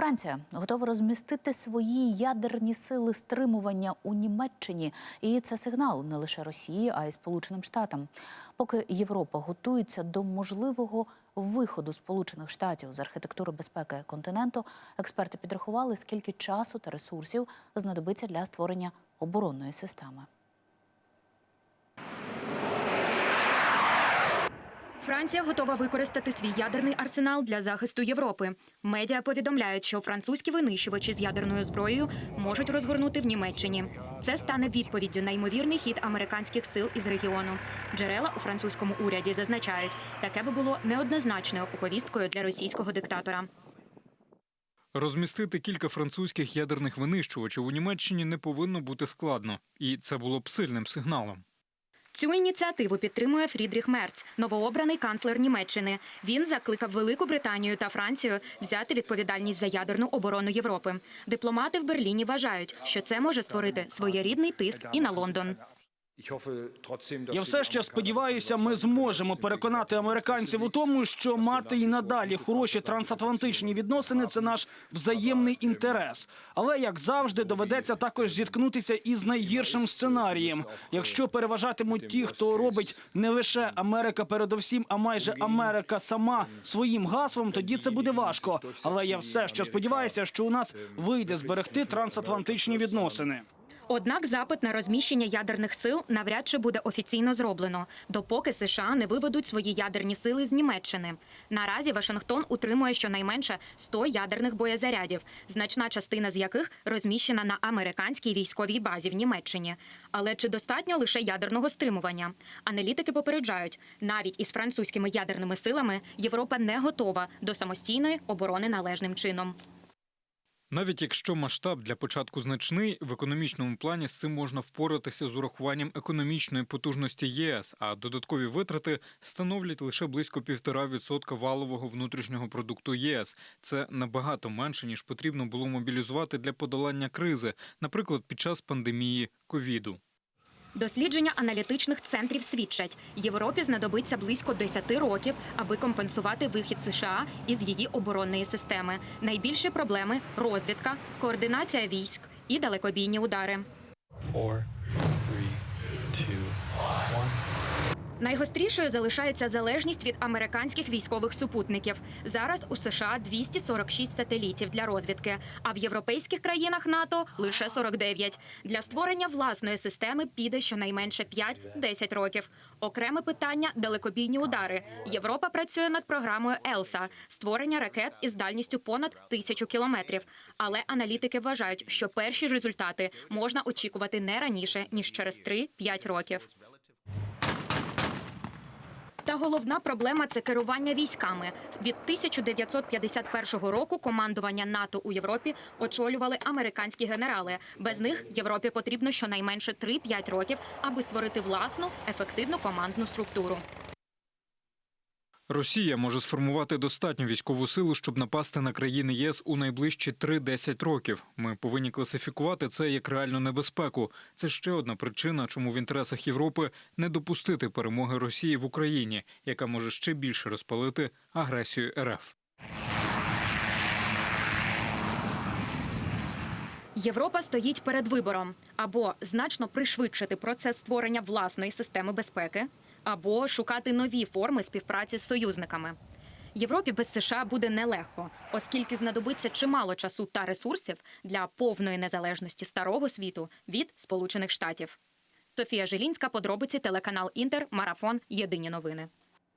Франція готова розмістити свої ядерні сили стримування у Німеччині, і це сигнал не лише Росії, а й Сполученим Штатам. Поки Європа готується до можливого виходу Сполучених Штатів з архітектури безпеки континенту, експерти підрахували, скільки часу та ресурсів знадобиться для створення оборонної системи. Франція готова використати свій ядерний арсенал для захисту Європи. Медіа повідомляють, що французькі винищувачі з ядерною зброєю можуть розгорнути в Німеччині. Це стане відповіддю на ймовірний хід американських сил із регіону. Джерела у французькому уряді зазначають, таке би було неоднозначною оповісткою для російського диктатора. Розмістити кілька французьких ядерних винищувачів у Німеччині не повинно бути складно, і це було б сильним сигналом. Цю ініціативу підтримує Фрідріх Мерц, новообраний канцлер Німеччини. Він закликав Велику Британію та Францію взяти відповідальність за ядерну оборону Європи. Дипломати в Берліні вважають, що це може створити своєрідний тиск і на Лондон. Я все ще сподіваюся, ми зможемо переконати американців у тому, що мати і надалі хороші трансатлантичні відносини це наш взаємний інтерес. Але як завжди, доведеться також зіткнутися із найгіршим сценарієм. Якщо переважатимуть ті, хто робить не лише Америка передовсім, а майже Америка сама своїм гаслом, тоді це буде важко. Але я все ще сподіваюся, що у нас вийде зберегти трансатлантичні відносини. Однак запит на розміщення ядерних сил навряд чи буде офіційно зроблено, допоки США не виведуть свої ядерні сили з Німеччини. Наразі Вашингтон утримує щонайменше 100 ядерних боєзарядів, значна частина з яких розміщена на американській військовій базі в Німеччині. Але чи достатньо лише ядерного стримування? Аналітики попереджають, навіть із французькими ядерними силами Європа не готова до самостійної оборони належним чином. Навіть якщо масштаб для початку значний, в економічному плані з цим можна впоратися з урахуванням економічної потужності ЄС, а додаткові витрати становлять лише близько півтора відсотка валового внутрішнього продукту ЄС. Це набагато менше ніж потрібно було мобілізувати для подолання кризи, наприклад, під час пандемії ковіду. Дослідження аналітичних центрів свідчать, Європі знадобиться близько 10 років, аби компенсувати вихід США із її оборонної системи. Найбільші проблеми розвідка, координація військ і далекобійні удари. Найгострішою залишається залежність від американських військових супутників. Зараз у США 246 сателітів для розвідки, а в європейських країнах НАТО лише 49. Для створення власної системи піде щонайменше 5-10 років. Окреме питання далекобійні удари. Європа працює над програмою ЕЛСА створення ракет із дальністю понад тисячу кілометрів. Але аналітики вважають, що перші результати можна очікувати не раніше ніж через 3-5 років. Та головна проблема це керування військами. Від 1951 року командування НАТО у Європі очолювали американські генерали. Без них Європі потрібно щонайменше 3-5 років, аби створити власну ефективну командну структуру. Росія може сформувати достатню військову силу, щоб напасти на країни ЄС у найближчі 3-10 років. Ми повинні класифікувати це як реальну небезпеку. Це ще одна причина, чому в інтересах Європи не допустити перемоги Росії в Україні, яка може ще більше розпалити агресію РФ. Європа стоїть перед вибором або значно пришвидшити процес створення власної системи безпеки, або шукати нові форми співпраці з союзниками. Європі без США буде нелегко, оскільки знадобиться чимало часу та ресурсів для повної незалежності старого світу від Сполучених Штатів. Софія Жилінська, подробиці телеканал Інтер, марафон. Єдині новини.